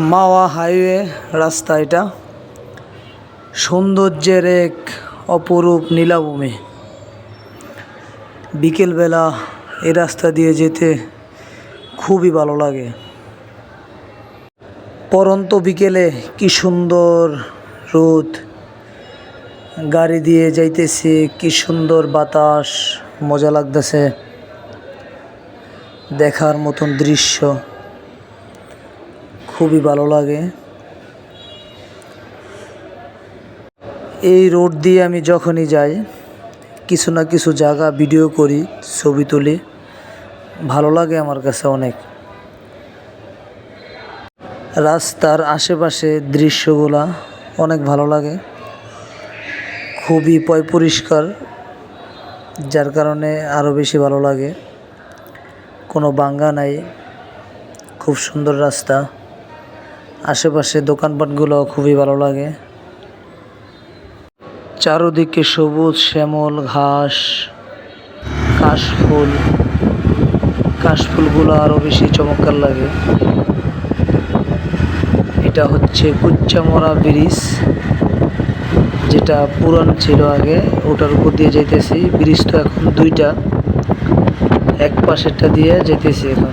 মাওয়া highway রাস্তা এটা। সৌন্দর্যের এক অপরূপ নীলাভূমি। বিকেলবেলা এই রাস্তা দিয়ে যেতে খুবই ভালো লাগে। পরন্ত বিকেলে কি সুন্দর রোদ। গাড়ি দিয়ে যাইতেছি, কি সুন্দর বাতাস, মজা লাগতেছে। দেখার মতন দৃশ্য। খুবই ভালো লাগে। এই রোড দিয়ে আমি যখনই যাই, কিছু না কিছু জায়গা ভিডিও করি, ছবি তুলি। ভালো লাগে আমার কাছে অনেক। রাস্তার আশেপাশে দৃশ্যগুলা অনেক ভালো লাগে। খুবই পয় পরিষ্কার, যার কারণে আরও বেশি ভালো লাগে। কোনো বাঙ্গা নাই, খুব সুন্দর রাস্তা। আশেপাশে দোকানপাটগুলো খুবই ভালো লাগে। চারোদিকে সবুজ শ্যামল ঘাস কাশফুল কাশফুলগুলো আরও বেশি চমৎকার লাগে। এটা হচ্ছে কুচ্চামরা ব্রিজ, যেটা পুরান ছিল আগে, ওটার উপর দিয়ে যাইতেছি। ব্রিজ তো এখন দুইটা, এক পাশেরটা দিয়ে যেতেছি এখন।